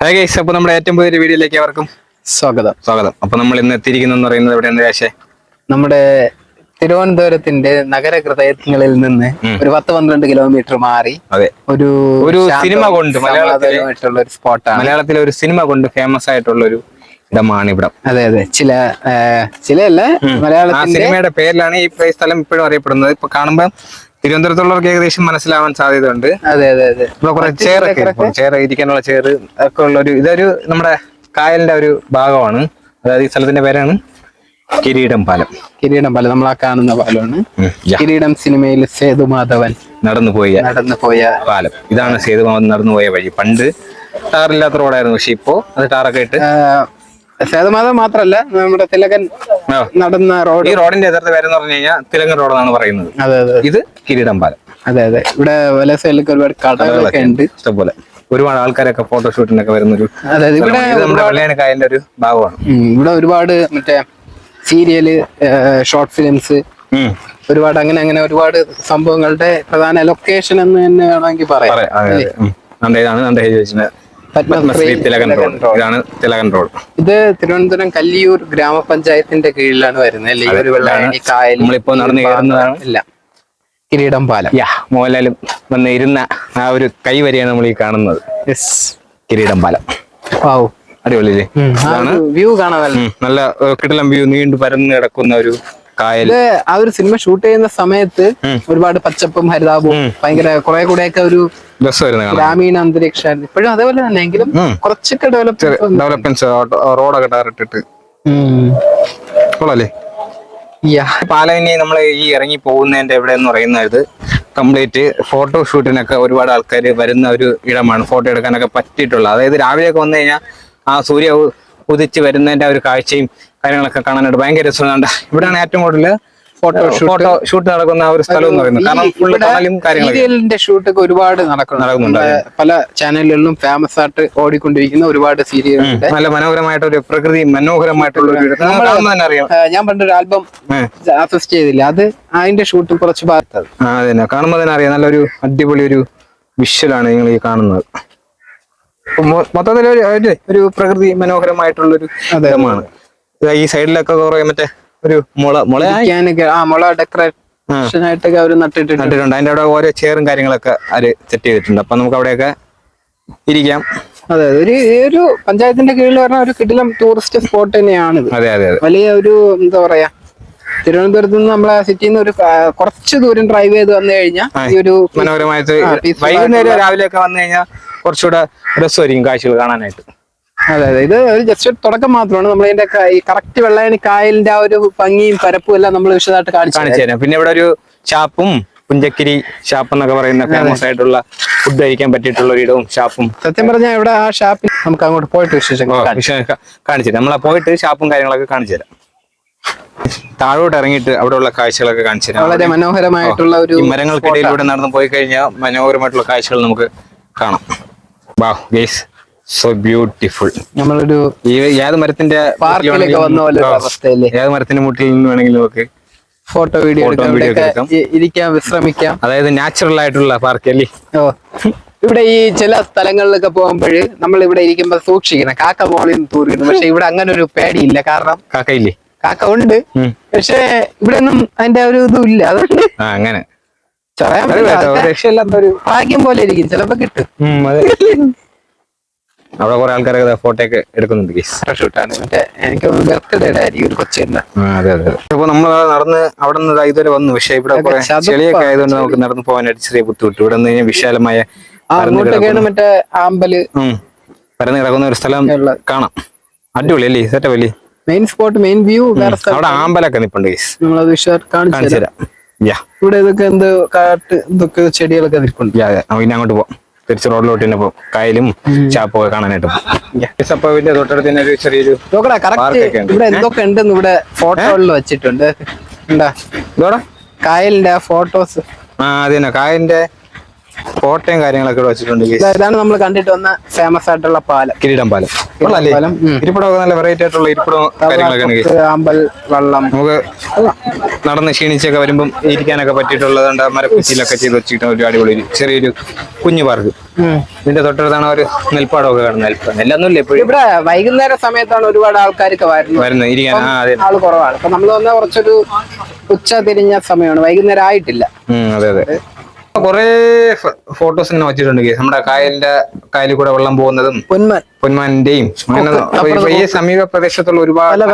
Hi guys അപ്പോൾ നമ്മുടെ ഏറ്റവും പുതിയൊരു വീഡിയോയിലേക്ക് അവർക്കും സ്വാഗതം. സ്വാഗതം. അപ്പൊ നമ്മൾ ഇന്ന് എത്തിയിരിക്കുന്നതെന്ന് പറയുന്നത് എവിടെയാണ് രാശേ നമ്മുടെ തിരുവനന്തപുരത്തിന്റെ നഗര ഹൃദയങ്ങളിൽ നിന്ന് ഒരു പത്ത് പന്ത്രണ്ട് കിലോമീറ്റർ മാറി അതെ. ഒരു ഒരു സിനിമ കൊണ്ട് മലയാളത്തിലുള്ള ഒരു സ്പോട്ടാണ് മലയാളത്തിലെ ഒരു സിനിമ കൊണ്ട് ഫേമസ് ആയിട്ടുള്ള ഒരു ഇടമാണ് ഇവിടം. അതെ അതെ. ചില ചില ചിലയല്ല മലയാള സിനിമയുടെ പേരിലാണ് ഈ ഈ സ്ഥലം ഇപ്പോഴും അറിയപ്പെടുന്നത്. ഇപ്പൊ കാണുമ്പോൾ തിരുവനന്തപുരത്തുള്ളവർക്ക് ഏകദേശം മനസ്സിലാവാൻ സാധ്യതയുണ്ട്. അതെ അതെ അതെ. കുറച്ച് കുറെ ചെയറൊക്കെ ചെയർ ഇരിക്കാനുള്ള ചെയർ ഒക്കെ ഉള്ള ഒരു ഇതൊരു നമ്മുടെ കായലിന്റെ ഒരു ഭാഗമാണ്. അതായത് ഈ സ്ഥലത്തിന്റെ പേരാണ് കിരീടം പാലം. കിരീടം പാലം. നമ്മൾ ആ കാണുന്ന പാലമാണ്. കിരീടം സിനിമയിൽ സേതുമാധവൻ നടന്നു പോയ നടന്നു പോയ പാലം. ഇതാണ് സേതുമാധവൻ നടന്നു പോയ വഴി. പണ്ട് ടാറില്ലാത്ത റോഡായിരുന്നു. പക്ഷെ ഇപ്പോ അത് ടാറൊക്കെ ഇട്ട് സേതുമാധവൻ മാത്രല്ല നമ്മുടെ തിലകൻ നടന്ന റോഡ്. ഈ റോഡിന്റെ എതിർത്ത് പേരെന്ന് പറഞ്ഞു കഴിഞ്ഞാൽ തിലങ്കൻ റോഡെന്നാണ് പറയുന്നത്. അതെ അതെ. ഇത് കിരീടം പാലം അതെ അതെ. ഇവിടെ വല സൈഡിലൊക്കെ ഒരുപാട് കടകളൊക്കെ ഉണ്ട്. ഇഷ്ടംപോലെ. ഒരുപാട് ആൾക്കാരൊക്കെ ഫോട്ടോഷൂട്ടിനൊക്കെ വരുന്നൊരു ഒരു ഇവിടെ നമ്മുടെ ഒരു ഭാഗമാണ്. ഇവിടെ ഒരുപാട് മറ്റേ സീരിയൽ ഷോർട്ട് ഫിലിംസ് ഒരുപാട് അങ്ങനെ അങ്ങനെ ഒരുപാട് സംഭവങ്ങളുടെ പ്രധാന ലൊക്കേഷൻ എന്ന് തന്നെ വേണമെങ്കിൽ പറയാം. പത്മശ്രീ തിലകൻ റോഡ്. ഇതാണ് തിലകൻ റോഡ്. ഇത് തിരുവനന്തപുരം കല്ലിയൂർ ഗ്രാമപഞ്ചായത്തിന്റെ കീഴിലാണ് വരുന്നത് അല്ലേ? ഒരു വെള്ളായണി കായൽ നമ്മളിപ്പോ നടന്ന് കയറുന്നതാണ്. ഇല്ല. കിരീടം പാലം. യാ മോഹൻലാലും വന്ന് ഇരുന്ന ആ ഒരു കൈ വരെയാണ് നമ്മൾ ഈ കാണുന്നത്. യെസ് കിരീടം പാലം. വാവ് അടിപൊളിയല്ലേ? വ്യൂ കാണാൻ നല്ല കിടലം വ്യൂ നീണ്ടു പരന്ന് കിടക്കുന്ന ഒരു കായൽ. ആ ഒരു സിനിമ ഷൂട്ട് ചെയ്യുന്ന സമയത്ത് ഒരുപാട് പച്ചപ്പും ഹരിതാപവും ഭയങ്കര കുറെ കൂടെയൊക്കെ ഒരു ഗ്രാമീണ അന്തരീക്ഷമായിരുന്നു ഇപ്പോഴും അതേപോലെ തന്നെ എങ്കിലും. കുറച്ചൊക്കെ ഡെവലപ്പ് ഡെവലപ്മെന്റ്സ് റോഡൊക്കെ ടാറിട്ടിട്ട് കൊള്ളാല്ലേ? പാലവിനെ നമ്മൾ ഈ ഇറങ്ങി പോകുന്നതിന്റെ എവിടെ എന്ന് പറയുന്നത് കംപ്ലീറ്റ് ഫോട്ടോ ഷൂട്ടിനൊക്കെ ഒരുപാട് ആൾക്കാർ വരുന്ന ഒരു ഇടമാണ്. ഫോട്ടോ എടുക്കാനൊക്കെ പറ്റിയിട്ടുള്ളത്. അതായത് രാവിലെയൊക്കെ വന്നു കഴിഞ്ഞാൽ ആ സൂര്യ ഉദിച്ച് വരുന്നതിന്റെ ഒരു കാഴ്ചയും കാര്യങ്ങളൊക്കെ കാണാനായിട്ട് ഭയങ്കര രസമുണ്ട്. ഇവിടെയാണ് ഏറ്റവും കൂടുതൽ ഫോട്ടോ ഷൂട്ട് നടക്കുന്ന ഒരു സ്ഥലം എന്ന് പറയുന്നത് കാരണം ഫുള്ള് കടലും കാര്യങ്ങളൊക്കെ സീരിയലിന്റെ ഷൂട്ടൊക്കെ ഒരുപാട് നടക്കുന്നുണ്ട് പല ചാനലുകളിലും ഫേമസ് ആയിട്ട് ഓടിക്കൊണ്ടിരിക്കുന്ന ഒരുപാട് സീരിയലുകളുണ്ട് നല്ല മനോഹരമായിട്ട് ഒരു പ്രകൃതി മനോഹരമായിട്ടുള്ള ഒരു ഞാൻ പണ്ടൊരു ആൽബം. അസിസ്റ്റ് ചെയ്തില്ല. അത് അതിന്റെ ഷൂട്ടും കുറച്ച് ഭാഗത്തത് ആ അതന്നെ കാണുമ്പോൾ തന്നെ അറിയാം. നല്ലൊരു അടിപൊളി ഒരു വിഷ്വലാണ് നിങ്ങൾ ഈ കാണുന്നത്. മൊത്തത്തിൽ ഒരു പ്രകൃതി മനോഹരമായിട്ടുള്ള ഒരു. ഇടമാണ്. ഈ സൈഡിലൊക്കെ കുറെ മറ്റേ ഒരു മുള മുള ആ മുള ഡെക്കറേഷൻ ആയിട്ടൊക്കെ അവർ നട്ടിട്ടുണ്ട്. നട്ടിട്ടുണ്ട് അതിന്റെ അവിടെ ഓരോ ചെയറും കാര്യങ്ങളൊക്കെ അവർ സെറ്റ് ചെയ്തിട്ടുണ്ട്. അപ്പൊ നമുക്ക് അവിടെയൊക്കെ ഇരിക്കാം. അതെ ഒരു ഒരു പഞ്ചായത്തിന്റെ കീഴിൽ പറഞ്ഞ ഒരു കിടിലം ടൂറിസ്റ്റ് സ്പോട്ട് തന്നെയാണ് അതെ അതെ വലിയ ഒരു എന്താ പറയാ തിരുവനന്തപുരത്ത് നിന്ന് നമ്മളെ സിറ്റിയിൽ നിന്ന് ഒരു കുറച്ച് ദൂരം ഡ്രൈവ് ചെയ്ത് വന്നു കഴിഞ്ഞാൽ ഈ ഒരു മനോഹരമായിട്ട് വൈകുന്നേരം രാവിലെ ഒക്കെ രാവിലെയൊക്കെ വന്നു കഴിഞ്ഞാൽ കുറച്ചുകൂടെ രസമായിരിക്കും കാഴ്ചകൾ കാണാനായിട്ട്. അതെ അതെ. ഇത് ഒരു ജസ്റ്റ് തുടക്കം മാത്രമാണ്. നമ്മൾ ഇതിന്റെ കറക്റ്റ് വെള്ളയണി കായലിന്റെ ആ ഒരു ഭംഗിയും പരപ്പും എല്ലാം നമ്മൾ വിശദമായിട്ട് കാണിച്ചു കാണിച്ചു തരാം. പിന്നെ ഇവിടെ ഒരു ചാപ്പും പുഞ്ചക്കിരി ഷാപ്പ് എന്നൊക്കെ പറയുന്ന ഫേമസ് ആയിട്ടുള്ള ഫുഡ് കഴിക്കാൻ പറ്റിയിട്ടുള്ള ഒരു ഇടവും ഷാപ്പും സത്യം പറഞ്ഞാൽ ഇവിടെ ആ ഷാപ്പിൽ നമുക്ക് അങ്ങോട്ട് പോയിട്ട് വിശേഷം. കാണിച്ചു തരാം. നമ്മളെ പോയിട്ട് ഷാപ്പും കാര്യങ്ങളൊക്കെ കാണിച്ചു തരാം. താഴോട്ട് ഇറങ്ങിയിട്ട് അവിടെയുള്ള കാഴ്ചകളൊക്കെ കാണിച്ചു തരാം. വളരെ മനോഹരമായിട്ടുള്ള ഒരു മരങ്ങൾക്കിടയിലൂടെ നടന്നു പോയി കഴിഞ്ഞാൽ മനോഹരമായിട്ടുള്ള കാഴ്ചകൾ നമുക്ക് കാണാം. വാ ഗേസ്. സോ ബ്യൂട്ടിഫുൾ നമ്മളൊരു ഈ ഏത് മരത്തിന്റെ പാർക്കിലൊക്കെ വന്ന പോലെ അവസ്ഥയല്ലേ? ഏത് മരത്തിന്റെ മുട്ടിൽ നിന്ന് വേണമെങ്കിലും നമുക്ക് ഫോട്ടോ വീഡിയോ എടുക്കാം. ഇരിക്കാം വിശ്രമിക്കാം. അതായത് നാച്ചുറൽ ആയിട്ടുള്ള പാർക്ക് അല്ലേ? ഓ. ഇവിടെ ഈ ചില സ്ഥലങ്ങളിലൊക്കെ പോകുമ്പോൾ നമ്മൾ ഇവിടെ ഇരിക്കുമ്പോൾ സൂക്ഷിക്കണം. കാക്ക മോളിൽ നിന്ന് തൂറിയിരുന്നു പക്ഷെ ഇവിടെ അങ്ങനെ ഒരു പേടിയില്ല. കാരണം കാക്കയില്ലേ? കാക്ക ഉണ്ട്. പക്ഷെ ഇവിടെ ഒന്നും അതിന്റെ ഒരു ഇതും ഇല്ല. അതുകൊണ്ട് അങ്ങനെ. ഭാഗ്യം പോലെ ഇരിക്കും. ചിലപ്പോ കിട്ടും. അവിടെ കുറെ ആൾക്കാരൊക്കെ ഫോട്ടോ ഒക്കെ എടുക്കുന്നുണ്ട് മറ്റേ എനിക്ക് ബർത്ത്ഡേയുടെ ആയിരിക്കും ഒരു കൊച്ചുണ്ട് അതെ അതെ അപ്പൊ നമ്മൾ നടന്ന് അവിടെ നിന്ന് ദാ ഇതുവരെ വന്നു. പക്ഷെ ഇവിടെ. ചെളിയൊക്കെ ആയതുകൊണ്ട് നമുക്ക് നടന്നു പോകാനായിട്ട് ചെറിയ ബുദ്ധിമുട്ട്. ഇവിടെ നിന്ന് കഴിഞ്ഞാൽ വിശാലമായ മറ്റേ ആമ്പൽ. പരന്ന് കിടക്കുന്ന ഒരു സ്ഥലം കാണാം. അടിപൊളി അല്ലേ? സെറ്റപ്പ് അല്ലേ? മെയിൻ സ്പോട്ട് മെയിൻ വ്യൂ അവിടെ ആമ്പലൊക്കെ നിപ്പുണ്ട് നമ്മളത് കാണിച്ചു കാണിച്ചു തരാം. ഇവിടെ ഇതൊക്കെ എന്ത് കാട്ട് ഇതൊക്കെ ചെടികളൊക്കെ നിൽപ്പുണ്ട് നമുക്ക് അങ്ങോട്ട് പോവാം. തിരിച്ച് റോഡിലോട്ട് തന്നെ പോകും കായലും ചാപ്പും ഒക്കെ കാണാനായിട്ട് പോകും അപ്പൊ ഇതിന്റെ തൊട്ടടുത്ത് തന്നെ ഒരു ചെറിയൊരു നോക്കടാ Park കറക്റ്റ് ഒക്കെ ഉണ്ട്. ഇവിടെ എന്തൊക്കെ ഉണ്ടെന്ന് ഇവിടെ ഫോട്ടോകളിൽ വെച്ചിട്ടുണ്ട്. കായലിന്റെ ഫോട്ടോസ് ആ അത് കായലിന്റെ കോട്ടയും കാര്യങ്ങളൊക്കെ വെച്ചിട്ടുണ്ട്. ഇതാണ് നമ്മൾ കണ്ടിട്ട് വന്ന ഫേമസ് ആയിട്ടുള്ള പാലം. കിരീടം പാലം. പാലം. ഇരിപ്പിടമൊക്കെ നല്ല വെറൈറ്റി ആയിട്ടുള്ള ഇരിപ്പിടം കാര്യങ്ങളൊക്കെ. ആമ്പൽ വള്ളം. നമുക്ക് നടന്ന് ക്ഷീണിച്ചൊക്കെ വരുമ്പം ഇരിക്കാനൊക്കെ പറ്റിയിട്ടുള്ളതുകൊണ്ട് മരക്കുച്ചിയിലൊക്കെ ചെയ്ത് വെച്ചിട്ട് ഒരു അടിപൊളി ചെറിയൊരു കുഞ്ഞു പാർക്ക്. ഇതിന്റെ തൊട്ടടുത്താണ് ഒരു നെൽപ്പാടമൊക്കെ കാണുന്നത് നെൽപ്പാടം. നെല്ലൊന്നുമില്ല എപ്പോഴും ഇവിടെ വൈകുന്നേര സമയത്താണ് ഒരുപാട് ആൾക്കാരൊക്കെ വരുന്നത്. വരുന്നത്. ഇരിക്കാൻ ആൾ കുറവാണ്. അപ്പൊ നമ്മൾ വന്ന കുറച്ചൊരു ഉച്ച തിരിഞ്ഞ സമയമാണ്. വൈകുന്നേരം ആയിട്ടില്ല. അതെ അതെ. കൊറേ ഫോട്ടോസ് ഇങ്ങനെ വെച്ചിട്ടുണ്ട്. നമ്മുടെ കായലിന്റെ കായലിൽ കൂടെ വെള്ളം പോകുന്നതും പൊന്മാൻ. പൊന്മാന്റെയും അങ്ങനെ ഈ സമീപ പ്രദേശത്തുള്ള ഒരുപാട്.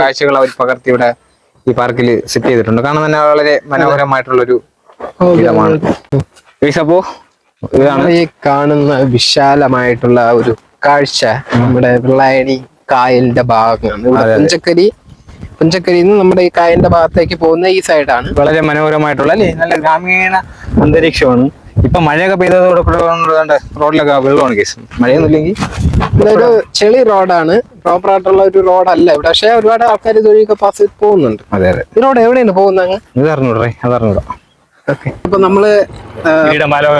കാഴ്ചകൾ അവർ പകർത്തി ഇവിടെ ഈ പാർക്കിൽ സെറ്റ് ചെയ്തിട്ടുണ്ട്. കാരണം തന്നെ വളരെ മനോഹരമായിട്ടുള്ള ഒരു ഇടമാണ്. അപ്പോ ഇതാണ് ഈ കാണുന്ന വിശാലമായിട്ടുള്ള ഒരു കാഴ്ച. നമ്മുടെ വെള്ളായണി കായലിന്റെ ഭാഗമാണ് പുഞ്ചക്കരി പുഞ്ചക്കരിയിൽ നിന്ന് നമ്മുടെ ഈ കായലിന്റെ ഭാഗത്തേക്ക് പോകുന്ന ഈ സൈഡാണ്. വളരെ മനോഹരമായിട്ടുള്ള അല്ലേ? നല്ല ഗ്രാമീണ അന്തരീക്ഷമാണ്. ഇപ്പൊ മഴയൊക്കെ പെയ്തതോടെ റോഡിലൊക്കെ വെള്ളമാണ് കേസ് മഴയൊന്നുമില്ലെങ്കിൽ ഇതൊരു ചെളി റോഡാണ്. പ്രോപ്പർ ആയിട്ടുള്ള ഒരു റോഡല്ല ഇവിടെ. പക്ഷെ ഒരുപാട് ആൾക്കാർ ഇതുവഴിയൊക്കെ പാസ് ചെയ്ത് പോകുന്നുണ്ട്. അതെ അതെ. ഈ റോഡ് എവിടെയാണ് പോകുന്നത് അങ്ങ്? ഇത് അറിഞ്ഞൂടേ അത് അറിഞ്ഞൂടാ. ഇപ്പൊ നമ്മൾ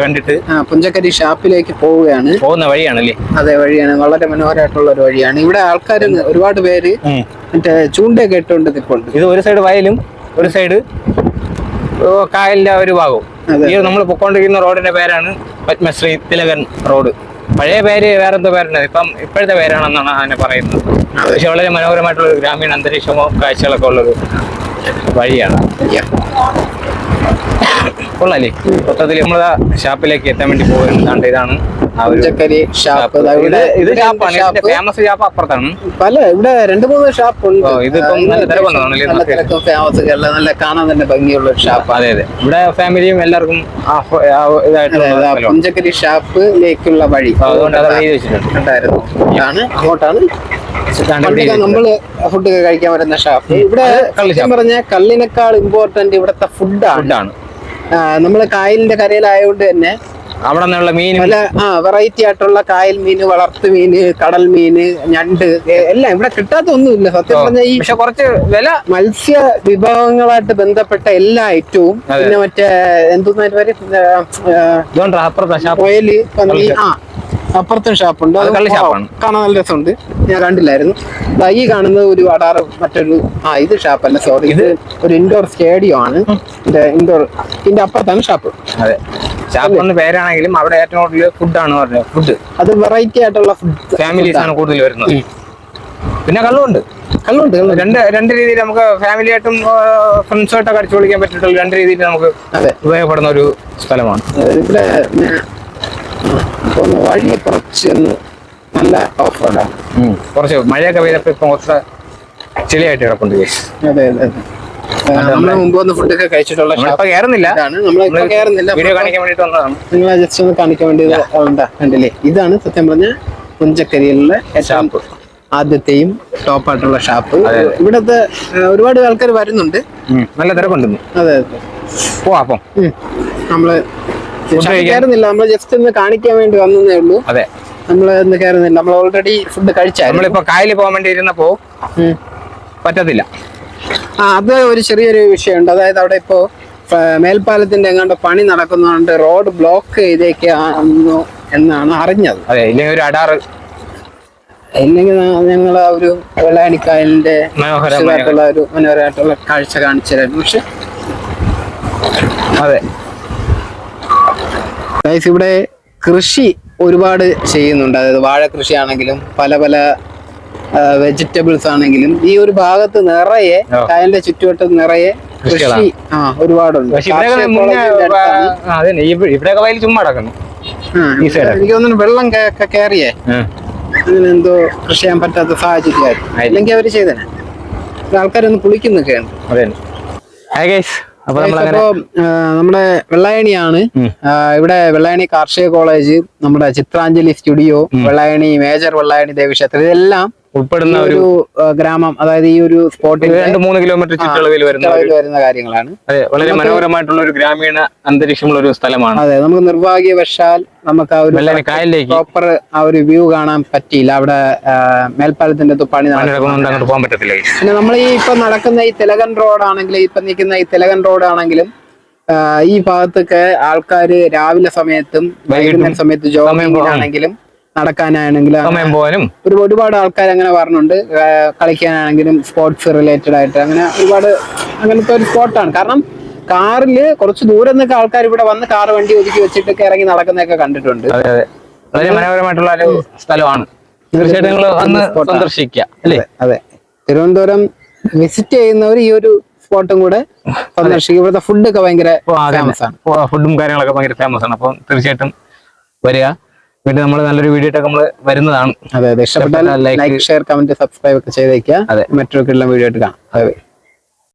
കണ്ടിട്ട് പുഞ്ചക്കരി ഷാപ്പിലേക്ക് പോവുകയാണ്. പോകുന്ന വഴിയാണല്ലേ? അതെ വഴിയാണ്. വളരെ മനോഹരമായിട്ടുള്ള ഒരു വഴിയാണ്. ഇവിടെ ആൾക്കാർ ഒരുപാട് പേര്. മറ്റേ ചൂണ്ടയൊക്കെ ഇട്ടുകൊണ്ട് നിൽപ്പുണ്ട് ഇത് ഒരു സൈഡ് വയലും ഒരു സൈഡ് കായലിന്റെ ഒരു ഭാഗവും. ഈ നമ്മൾ പൊക്കോണ്ടിരിക്കുന്ന റോഡിന്റെ പേരാണ് പത്മശ്രീ തിലകൻ റോഡ്. പഴയ പേര് വേറെന്തോ പേരുണ്ട്. ഇപ്പം ഇപ്പോഴത്തെ പേരാണെന്നാണ് അതിനെ പറയുന്നത്. പക്ഷെ വളരെ മനോഹരമായിട്ടുള്ള ഒരു ഗ്രാമീണ അന്തരീക്ഷമോ കാഴ്ചകളൊക്കെ ഉള്ളൊരു വഴിയാണ്. കൊള്ളാല്ലേ മൊത്തത്തിൽ നമ്മൾ ഷാപ്പിലേക്ക് എത്താൻ വേണ്ടി പോകുന്നുണ്ട് ഇതാണ് ആ ഷാപ്പ് ഇവിടെ. ഇത് ഷാപ്പാണ് ഫേമസ് ഷാപ്പ് അപ്പുറത്താണ്. പല ഇവിടെ രണ്ട് മൂന്ന് ഷാപ്പ് ഉണ്ട്. ഇതിപ്പം നല്ല തിരക്കും ഫേമസ് നല്ല നല്ല കാണാൻ തന്നെ ഭംഗിയുള്ള ഒരു ഷാപ്പ് അതെ അതെ. ഇവിടെ ഫാമിലിയും എല്ലാവർക്കും പുഞ്ചക്കരി ഷാപ്പിലേക്കുള്ള വഴി. ഉണ്ടായിരുന്നു. ഇതാണ് അങ്ങോട്ടാണ്. നമ്മൾ ഫുഡ് കഴിക്കാൻ വരുന്ന ഷാപ്പ് ഇവിടെ പറഞ്ഞ കള്ളിനേക്കാൾ ഇമ്പോർട്ടന്റ് ഇവിടുത്തെ ഫുഡാണ് നമ്മൾ കായലിന്റെ കരയിലായതുകൊണ്ട് തന്നെ അവിടെ നിന്നുള്ള മീൻ പല ആ വെറൈറ്റി ആയിട്ടുള്ള കായൽ മീൻ വളർത്തു മീന് കടൽ മീന് ഞണ്ട് എല്ലാം ഇവിടെ കിട്ടാത്തൊന്നുമില്ല. സത്യം പറഞ്ഞാൽ ഈ പക്ഷെ കുറച്ച് വില മത്സ്യ വിഭവങ്ങളായിട്ട് ബന്ധപ്പെട്ട എല്ലാ ഐറ്റവും പിന്നെ മറ്റേ എന്തോന്നായിട്ട് ഓയിൽ ആ അപ്പുറത്തും ഷാപ്പുണ്ട്. അത്. കാണാൻ നല്ല രസമുണ്ട്. ഞാൻ കണ്ടില്ലായിരുന്നു. ഈ കാണുന്നത് ഒരു അടാറ് മറ്റൊരു ആ ഇത് ഷാപ്പല്ല സോറി ഇത് ഒരു ഇൻഡോർ സ്റ്റേഡിയം ആണ്. ഇൻഡോർ ഇതിന്റെ അപ്പുറത്താണ് ഷാപ്പ് അതെ. ഷാപ്പ് പേരാണെങ്കിലും അവിടെ ഏറ്റവും കൂടുതൽ ഫുഡാണ് പറഞ്ഞത്. ഫുഡ് അത് വെറൈറ്റി ആയിട്ടുള്ള ഫുഡ് ഫാമിലീസ് ആണ് കൂടുതൽ വരുന്നത്. പിന്നെ കള്ളുണ്ട്. കള്ളുണ്ട് രണ്ട് രണ്ട് രീതിയിൽ നമുക്ക് ഫാമിലി ആയിട്ടും ഫ്രണ്ട്സുമായിട്ടൊക്കെ അടിച്ചു പൊളിക്കാൻ പറ്റിയിട്ടുള്ള രണ്ട് രീതിയിൽ നമുക്ക് ഉപയോഗപ്പെടുന്ന ഒരു സ്ഥലമാണ്. ഇവിടെ വഴി കുറച്ച് നല്ല ഓഫ് റോഡാണ്. കുറച്ച് മഴയൊക്കെ പെയ്തപ്പോ ഇപ്പൊ കുറച്ച് ചെളിയായിട്ട് കിടപ്പുണ്ട്. അതെ അതെ. അതെ നമ്മൾ മുമ്പ് വന്ന് ഫുഡൊക്കെ കഴിച്ചിട്ടുള്ള കയറുന്നില്ല കയറുന്നില്ല വീഡിയോ കാണിക്കാൻ വേണ്ടിട്ട് വന്നതാണ്. നിങ്ങളെ ജസ്റ്റ് ഒന്ന് കാണിക്കാൻ വേണ്ടി കണ്ടില്ലേ? ഇതാണ് സത്യം പറഞ്ഞ പുഞ്ചക്കരിയിലുള്ള ഷാപ്പ് ആദ്യത്തെയും ടോപ്പ് ആയിട്ടുള്ള ഷാപ്പ് ഇവിടത്തെ ഒരുപാട് ആൾക്കാർ വരുന്നുണ്ട്. നല്ല തിരക്കുണ്ടെന്ന് അതെ അതെ. പോവാ അപ്പം. നമ്മൾ കയറുന്നില്ല നമ്മൾ ജസ്റ്റ് ഒന്ന് കാണിക്കാൻ വേണ്ടി വന്നതേ ഉള്ളൂ. അതെ. നമ്മൾ ഇന്ന് കയറുന്നില്ല നമ്മൾ ഓൾറെഡി ഫുഡ് കഴിച്ചാൽ നമ്മളിപ്പോ കായലിൽ പോകാൻ വേണ്ടി ഇരുന്നപ്പോ. പറ്റത്തില്ല. ആ അത് ഒരു ചെറിയൊരു വിഷയമുണ്ട്. അതായത് അവിടെ ഇപ്പോ ആ, മേൽപ്പാലത്തിന്റെ എങ്ങാണ്ട് പണി നടക്കുന്നതുകൊണ്ട് റോഡ് ബ്ലോക്ക് ചെയ്തേക്കാന്നു എന്നാണ് അറിഞ്ഞത്. അതെ ഇല്ലെങ്കിൽ ഒരു അടാറ്. ഇല്ലെങ്കിൽ ഞങ്ങൾ ആ ഒരു വെള്ളാണിക്കായലിന്റെ മനോഹരമായിട്ടുള്ള ഒരു മനോഹരമായിട്ടുള്ള കാഴ്ച കാണിച്ചതായിരുന്നു. പക്ഷെ അതെ. ഇവിടെ കൃഷി ഒരുപാട് ചെയ്യുന്നുണ്ട്. അതായത് വാഴ കൃഷിയാണെങ്കിലും പല പല വെജിറ്റബിൾസ് ആണെങ്കിലും ഈ ഒരു ഭാഗത്ത് നിറയെ. കായലിന്റെ ചുറ്റുവട്ടത്ത് നിറയെ കൃഷി. ആ ഒരുപാടുണ്ട്. ഇവിടെ ചുമ്മാ കിടക്കുന്നു. എനിക്ക് തോന്നുന്നു വെള്ളം കയറിയേ അങ്ങനെ എന്തോ കൃഷി ചെയ്യാൻ പറ്റാത്ത സാഹചര്യമായിരുന്നു. അല്ലെങ്കിൽ അവർ ചെയ്തേനെ. ആൾക്കാരൊന്ന് കുളിക്കുന്നൊക്കെയാണ് അപ്പൊ നമ്മുടെ വെള്ളായണിയാണ്. ഇവിടെ വെള്ളായണി കാർഷിക കോളേജ് നമ്മുടെ ചിത്രാഞ്ജലി സ്റ്റുഡിയോ വെള്ളായണി മേജർ വെള്ളായണി ദേവീക്ഷേത്രം ഇതെല്ലാം ഉൾപ്പെടുന്ന ഒരു ഗ്രാമം അതായത് ഈ ഒരു സ്പോട്ടിൽ രണ്ട് മൂന്ന് കിലോമീറ്റർ ചുറ്റളവിൽ വരുന്ന വരുന്ന കാര്യങ്ങളാണ്. അതെ വളരെ മനോഹരമായിട്ടുള്ള ഒരു ഗ്രാമീണ അന്തരീക്ഷമുള്ള ഒരു സ്ഥലമാണ്. അതെ നമുക്ക് നിർഭാഗ്യവശാൽ നമുക്ക് ആ ഒരു കായലിലേക്ക് പ്രോപ്പർ ആ ഒരു വ്യൂ കാണാൻ പറ്റിയില്ല. അവിടെ മേൽപ്പാലത്തിന്റെ പണി അങ്ങോട്ട് പോകാൻ പറ്റത്തില്ല. പിന്നെ നമ്മൾ ഈ ഇപ്പൊ നടക്കുന്ന ഈ തിലകൻ റോഡ് ആണെങ്കിലും ഇപ്പൊ നിൽക്കുന്ന ഈ തിലകൻ റോഡ് ആണെങ്കിലും ഈ ഭാഗത്തൊക്കെ ആൾക്കാര് രാവിലെ സമയത്തും വൈകുന്നേരം സമയത്ത് ജോഗിങ്ങിനാണെങ്കിലും നടക്കാനാണെങ്കിലും പോകാനും. ഒരു ഒരുപാട് ആൾക്കാർ അങ്ങനെ പറഞ്ഞുണ്ട്. കളിക്കാനാണെങ്കിലും സ്പോർട്സ് റിലേറ്റഡ് ആയിട്ട്. അങ്ങനെ ഒരുപാട് അങ്ങനത്തെ ഒരു സ്പോട്ടാണ് കാരണം കാറിൽ കുറച്ച് ദൂരം നിന്നൊക്കെ ആൾക്കാർ ഇവിടെ വന്ന് കാർ വണ്ടി ഒതുക്കി വെച്ചിട്ടൊക്കെ ഇറങ്ങി നടക്കുന്നൊക്കെ കണ്ടിട്ടുണ്ട്. വളരെ മനോഹരമായിട്ടുള്ള ഒരു സ്ഥലമാണ്. തീർച്ചയായിട്ടും നിങ്ങൾ വന്ന് സന്ദർശിക്കുക അല്ലേ? അതെ തിരുവനന്തപുരം വിസിറ്റ് ചെയ്യുന്നവർ ഈ ഒരു സ്പോട്ടും കൂടെ സന്ദർശിക്കും. ഇവിടുത്തെ ഫുഡൊക്കെ ഭയങ്കര ഫേമസ് ആണ്. ഫുഡും കാര്യങ്ങളൊക്കെ ഭയങ്കര ഫേമസ് ആണ്. അപ്പം തീർച്ചയായിട്ടും വരിക. വീണ്ടും നമ്മൾ നല്ലൊരു വീഡിയോ നമ്മൾ വരുന്നതാണ്. അതെ അതെ. ഇഷ്ടപ്പെട്ടാൽ ലൈക്ക് ഷെയർ കമന്റ് സബ്സ്ക്രൈബ് ഒക്കെ ചെയ്തേക്കുക അതെ. മറ്റൊരു വീഡിയോ ആയിട്ട് കാണാം. അതെ